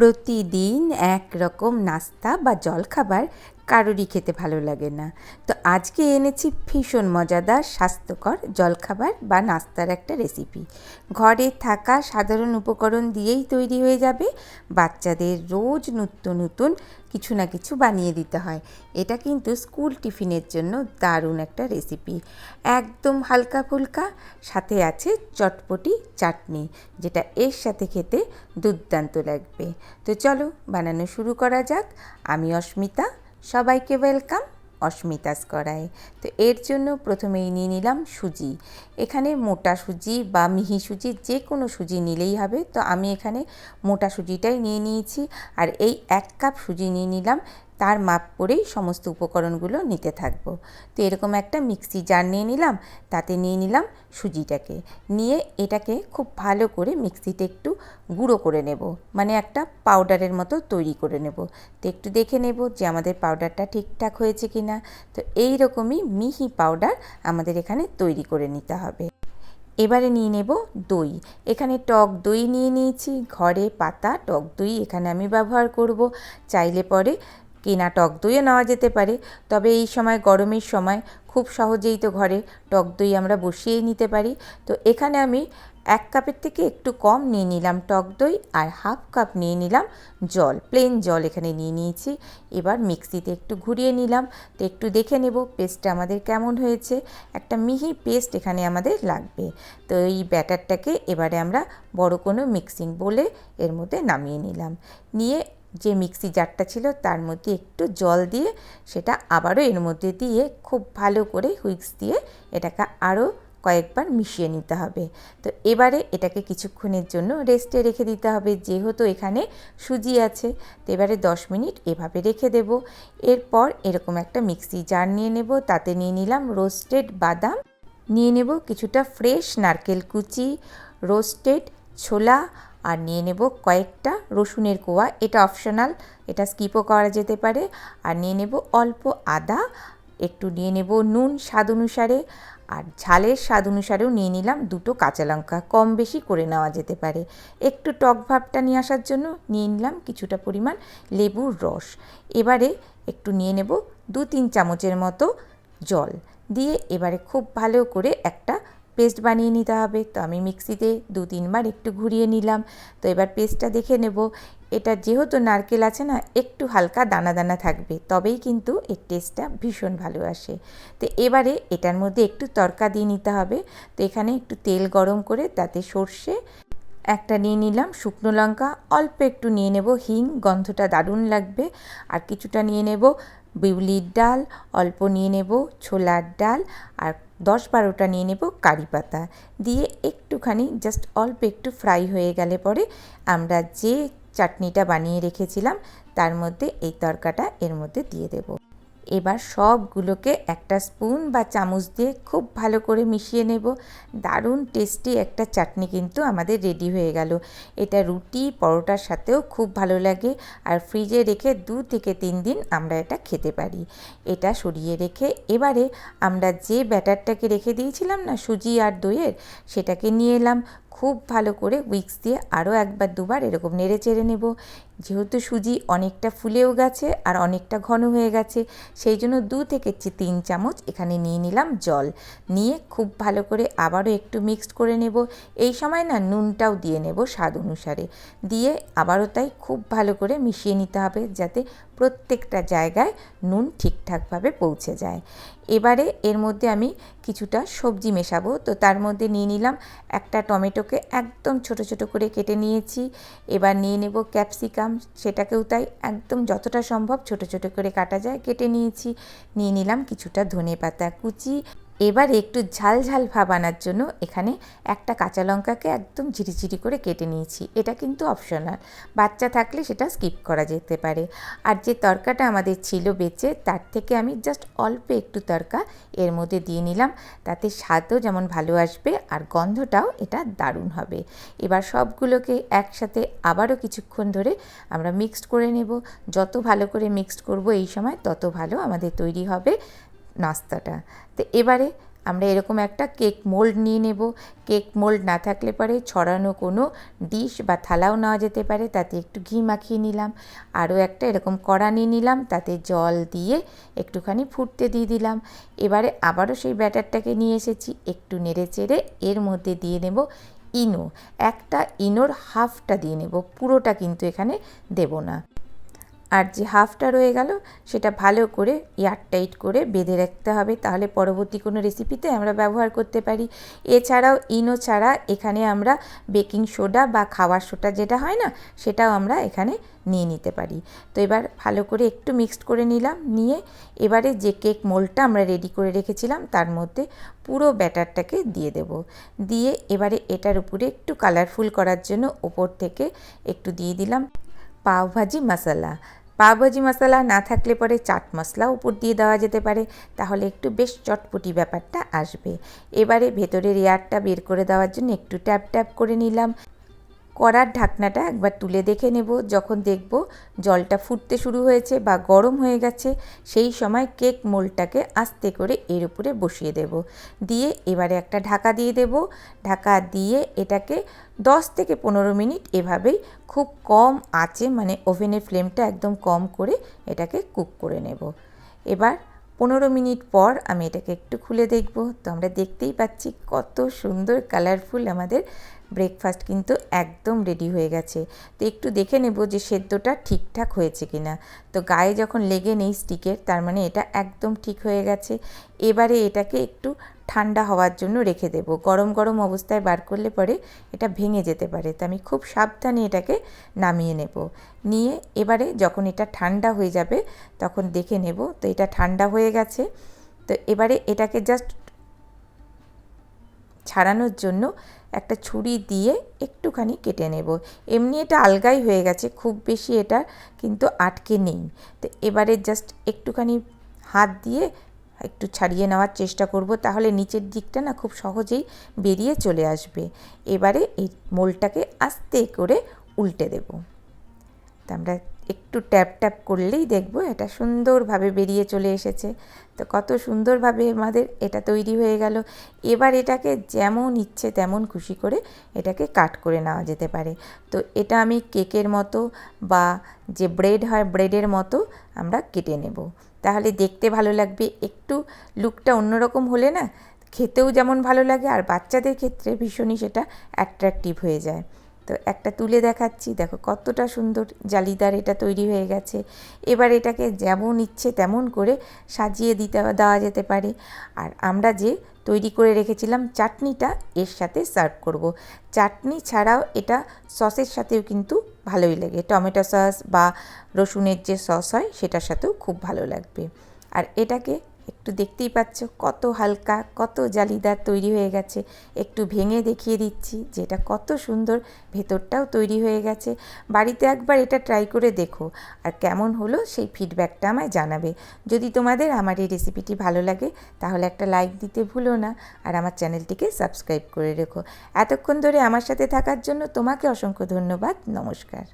প্রতিদিন এক রকম নাস্তা বা জলখাবার কারোরই খেতে ভালো লাগে না। তো আজকে এনেছি ভীষণ মজাদার, স্বাস্থ্যকর জলখাবার বা নাস্তার একটা রেসিপি ঘরে থাকা সাধারণ উপকরণ দিয়েই তৈরি হয়ে যাবে। বাচ্চাদের রোজ নিত্য নতুন কিছু না কিছু বানিয়ে দিতে হয়। এটা কিন্তু স্কুল টিফিনের জন্য দারুণ একটা রেসিপি একদম হালকা ফুলকা, সাথে আছে চটপটি চাটনি, যেটা এর সাথে খেতে দুর্দান্ত লাগবে। তো চলো বানানো শুরু করা যাক। আমি অস্মিতা সবাইকে ওয়েলকাম অস্মিতাস করায় তো এর জন্য প্রথমেই নিয়ে নিলাম সুজি। এখানে মোটা সুজি বা মিহি সুজি যে কোনো সুজি নিলেই হবে। তো আমি এখানে মোটা সুজিটাই নিয়ে নিয়েছি। আর এই এক কাপ সুজি নিয়ে নিলাম তার মাপ করেই সমস্ত উপকরণগুলো নিতে থাকব। তো এরকম একটা মিক্সি জার নিয়ে নিলাম, তাতে নিয়ে নিলাম সুজিটাকে। নিয়ে এটাকে খুব ভালো করে মিক্সিতে একটু গুঁড়ো করে নেব মানে একটা পাউডারের মতো তৈরি করে নেব। তো একটু দেখে নেব যে আমাদের পাউডারটা ঠিকঠাক হয়েছে কি না তো এই রকমই মিহি পাউডার আমাদের এখানে তৈরি করে নিতে হবে। এবারে নিয়ে নেব দই। এখানে টক দই নিয়ে নিয়েছি, ঘরে পাতা, টক দই এখানে আমি ব্যবহার করব। চাইলে পরে কেনা টক দইও নেওয়া যেতে পারে। তবে এই সময়, গরমের সময় খুব সহজেই তো ঘরে টক দই আমরা বসিয়েই নিতে পারি। তো এখানে আমি এক কাপের থেকে একটু কম নিয়ে নিলাম টক দই আর হাফ কাপ নিয়ে নিলাম জল প্লেন জল এখানে নিয়ে নিয়েছি। এবার মিক্সিতে একটু ঘুরিয়ে নিলাম। তো একটু দেখে নেব পেস্টটা আমাদের কেমন হয়েছে। একটা মিহি পেস্ট এখানে আমাদের লাগবে। তো এই ব্যাটারটাকে এবারে আমরা বড় কোনো মিক্সিং বলে এর মধ্যে নামিয়ে নিলাম। নিয়ে যে মিক্সি জারটা ছিল তার মধ্যে একটু জল দিয়ে সেটা আবারও এর মধ্যে দিয়ে খুব ভালো করে হুইক্স দিয়ে এটাকে আরও কয়েকবার মিশিয়ে নিতে হবে। তো এবারে এটাকে কিছুক্ষণের জন্য রেস্টে রেখে দিতে হবে, যেহেতু এখানে সুজি আছে। তো এবারে দশ মিনিট এভাবে রেখে দেব। এরপর এরকম একটা মিক্সি জার নিয়ে নেব, তাতে নিয়ে নিলাম রোস্টেড বাদাম। নিয়ে নেব কিছুটা ফ্রেশ নারকেল কুচি, রোস্টেড ছোলা আর নিয়ে নেব কয়েকটা রসুনের কোয়া। এটা অপশনাল এটা স্কিপও করা যেতে পারে। আর নিয়ে নেব অল্প আদা, একটু নিয়ে নেব নুন স্বাদ অনুসারে। আর ঝালের স্বাদ অনুসারেও নিয়ে নিলাম দুটো কাঁচা লঙ্কা, কম বেশি করে নেওয়া যেতে পারে। একটু টক ভাবটা নিয়ে আসার জন্য নিয়ে নিলাম কিছুটা পরিমাণ লেবুর রস। এবারে একটু নিয়ে নেব দু তিন চামচের মতো জল। দিয়ে এবারে খুব ভালো করে একটা পেস্ট বানিয়ে নিতে হবে। তো আমি মিক্সিতে দু, তিনবার একটু ঘুরিয়ে নিলাম। তো এবার পেস্টটা দেখে নেব। এটা যেহেতু নারকেল আছে না, একটু হালকা দানা দানা থাকবে। তবেই কিন্তু এর টেস্টটা ভীষণ ভালো আসে। তো এবারে এটার মধ্যে একটু তরকা দিয়ে নিতে হবে। তো এখানে একটু তেল গরম করে তাতে সর্ষে একটা নিয়ে নিলাম, শুকনো লঙ্কা, অল্প একটু নিয়ে নেব। হিং গন্ধটা দারুণ লাগবে। আর কিছুটা নিয়ে নেব বিউলির ডাল, অল্প নিয়ে নেব ছোলার ডাল আর দশ বারোটা নিয়ে নেব কারি পাতা। দিয়ে একটুখানি জাস্ট অল্প একটু ফ্রাই হয়ে গেলে পরে আমরা যে চাটনিটা বানিয়ে রেখেছিলাম, তার মধ্যে এই তরকাটা এর মধ্যে দিয়ে দেবো। এবার সবগুলোকে একটা স্পুন বা চামচ দিয়ে খুব ভালো করে মিশিয়ে নেব। দারুণ টেস্টি একটা চাটনি কিন্তু আমাদের রেডি হয়ে গেল। এটা রুটি, পরোটার সাথেও খুব ভালো লাগে আর ফ্রিজে রেখে দু থেকে তিন দিন আমরা এটা খেতে পারি। এটা সরিয়ে রেখে এবারে আমরা যে ব্যাটারটাকে রেখে দিয়েছিলাম না, সুজি আর দইয়ের, সেটাকে নিয়ে এলাম। খুব ভালো করে উইক্স দিয়ে আরও একবার দুবার এরকম নেড়ে চেড়ে নেব। যেহেতু সুজি অনেকটা ফুলেও গেছে আর অনেকটা ঘন হয়ে গেছে, সেই জন্য দু থেকে তিন চামচ এখানে নিয়ে নিলাম জল। নিয়ে খুব ভালো করে আবারও একটু মিক্সড করে নেব। এই সময় না নুনটাও দিয়ে নেব স্বাদ অনুসারে। দিয়ে আবারও তাই খুব ভালো করে মিশিয়ে নিতে হবে যাতে প্রত্যেকটা জায়গায় নুন ঠিকঠাকভাবে পৌঁছে যায়। এবারে এর মধ্যে আমি কিছুটা সবজি মেশাবো। তো তার মধ্যে নিয়ে নিলাম একটা টমেটোকে একদম ছোট ছোট করে কেটে নিয়েছি। এবার নিয়ে নেব ক্যাপসিকাম, সেটাকেও তাই একদম যতটা সম্ভব ছোট ছোট করে কাটা যায়, কেটে নিয়েছি। নিয়ে নিলাম কিছুটা ধনে পাতা কুচি। এবারে একটু ঝাল ঝাল ভাব আনার জন্য এখানে একটা কাঁচা লঙ্কাকে একদম ঝিরিঝিরি করে কেটে নিয়েছি। এটা কিন্তু অপশনাল। বাচ্চা থাকলে সেটা স্কিপ করা যেতে পারে। আর যে তরকাটা আমাদের ছিল বেঁচে, তার থেকে আমি জাস্ট অল্প একটু তরকা এর মধ্যে দিয়ে নিলাম। তাতে স্বাদও যেমন ভালো আসবে আর গন্ধটাও এটা দারুণ হবে। এবার সবগুলোকে একসাথে আবারও কিছুক্ষণ ধরে আমরা মিক্সড করে নেব। যত ভালো করে মিক্সড করব এই সময় তত ভালো আমাদের তৈরি হবে। নাস্তাটা। তো এবারে আমরা এরকম একটা কেক মোল্ড নিয়ে নেব। কেক মোল্ড না থাকলে পরে ছড়ানো কোনো ডিশ বা থালাও নেওয়া যেতে পারে, তাতে একটু ঘি মাখিয়ে নিলাম। আরও একটা এরকম কড়া নিয়ে নিলাম, তাতে জল দিয়ে একটুখানি ফুটতে দিয়ে দিলাম। এবারে আবারও সেই ব্যাটারটাকে নিয়ে এসেছি, একটু নেড়ে চেড়ে এর মধ্যে দিয়ে নেব ইনো। একটা ইনোর হাফটা দিয়ে নেব, পুরোটা কিন্তু এখানে দেব না। আর যে হাফটা রয়ে গেল, সেটা ভালো করে এয়ারটাইট করে বেঁধে রাখতে হবে। তাহলে পরবর্তী কোনো রেসিপিতে আমরা ব্যবহার করতে পারি। এছাড়াও ইনো ছাড়া এখানে আমরা বেকিং সোডা বা খাওয়ার সোডা যেটা হয় না, সেটাও আমরা এখানে নিয়ে নিতে পারি। তো এবার ভালো করে একটু মিক্সড করে নিলাম, নিয়ে এবারে যে কেক মোল্ডটা আমরা রেডি করে রেখেছিলাম, তার মধ্যে পুরো ব্যাটারটাকে দিয়ে দেব। দিয়ে এবারে এটার উপরে একটু কালারফুল করার জন্য ওপর থেকে একটু দিয়ে দিলাম পাওভাজি মশলা। পাওভাজি মশলা না থাকলে পরে চাট মশলা উপর দিয়ে দেওয়া যেতে পারে। তাহলে একটু বেশ চটপটি ব্যাপারটা আসবে। এবারে ভেতরের এয়ারটা বের করে দেওয়ার জন্য একটু ট্যাপ ট্যাপ করে নিলাম। কড়ার ঢাকনাটা একবার তুলে দেখে নেব। যখন দেখব জলটা ফুটতে শুরু হয়েছে বা গরম হয়ে গেছে, সেই সময় কেক মোলটাকে আস্তে করে এর উপরে বসিয়ে দেব। দিয়ে এবারে একটা ঢাকা দিয়ে দেব। ঢাকা দিয়ে এটাকে দশ থেকে পনেরো মিনিট এভাবেই খুব কম আঁচে মানে ওভেনের ফ্লেমটা একদম কম করে এটাকে কুক করে নেব। এবার পনেরো মিনিট পর আমি এটাকে একটু খুলে দেখব। তো আমরা দেখতেই পাচ্ছি কত সুন্দর, কালারফুল আমাদের ব্রেকফাস্ট কিন্তু একদম রেডি হয়ে গেছে। তো একটু দেখে নেব যে সেদ্ধটা ঠিকঠাক হয়েছে কি না তো গায়ে যখন লেগে নেই স্টিকের, তার মানে এটা একদম ঠিক হয়ে গেছে। এবারে এটাকে একটু ঠান্ডা হওয়ার জন্য রেখে দেব। গরম গরম অবস্থায় বার করলে পরে এটা ভেঙে যেতে পারে। তো আমি খুব সাবধানে এটাকে নামিয়ে নেব। নিয়ে এবারে যখন এটা ঠান্ডা হয়ে যাবে, তখন দেখে নেব। তো এটা ঠান্ডা হয়ে গেছে। তো এবারে এটাকে জাস্ট ছাড়ানোর জন্য একটা ছুরি দিয়ে একটুখানি কেটে নেব। এমনি এটা আলগাই হয়ে গেছে, খুব বেশি এটা কিন্তু আটকে নেই। তো এবারে জাস্ট একটুখানি হাত দিয়ে একটু ছাড়িয়ে নেওয়ার চেষ্টা করব, তাহলে নিচের দিকটা না খুব সহজেই বেরিয়ে চলে আসবে। এবারে এই মোলটাকে আস্তে করে উল্টে দেব। তা আমরা একটু ট্যাপ ট্যাপ করলেই দেখব এটা সুন্দরভাবে বেরিয়ে চলে এসেছে। তো কত সুন্দরভাবে আমাদের এটা তৈরি হয়ে গেল। এবার এটাকে যেমন ইচ্ছে তেমন খুশি করে এটাকে কাট করে নেওয়া যেতে পারে। তো এটা আমি কেকের মতো বা যে ব্রেড হয় ব্রেডের মতো আমরা কেটে নেব। তাহলে দেখতে ভালো লাগবে। একটু লুকটা অন্যরকম হলে না, খেতেও যেমন ভালো লাগে আর বাচ্চাদের ক্ষেত্রে ভীষণই সেটা অ্যাট্রাকটিভ হয়ে যায়। তো একটা তুলে দেখাচ্ছি। দেখো কতটা সুন্দর জালিদার এটা তৈরি হয়ে গেছে। এবার এটাকে যেমন ইচ্ছে তেমন করে সাজিয়ে দিতে দেওয়া যেতে পারে। আর আমরা যে তৈরি করে রেখেছিলাম চাটনিটা এর সাথে সার্ভ করব। চাটনি ছাড়াও এটা সসের সাথেও কিন্তু ভালোই লাগে। টমেটো সস বা রসুনের যে সস হয় সেটার সাথেও খুব ভালো লাগবে। আর এটাকে একটু দেখতেই পাচ্ছ কত হালকা, কত জালিদার তৈরি হয়ে গেছে। একটু ভেঙে দেখিয়ে দিচ্ছি যে এটা কত সুন্দর ভেতরটাও তৈরি হয়ে গেছে। বাড়িতে একবার এটা ট্রাই করে দেখো আর কেমন হলো সেই ফিডব্যাকটা আমায় জানাবে। যদি তোমাদের আমার এই রেসিপিটি ভালো লাগে তাহলে একটা লাইক দিতে ভুলো না আর আমার চ্যানেলটিকে সাবস্ক্রাইব করে রেখো। এতক্ষণ ধরে আমার সাথে থাকার জন্য তোমাকে অসংখ্য ধন্যবাদ। নমস্কার।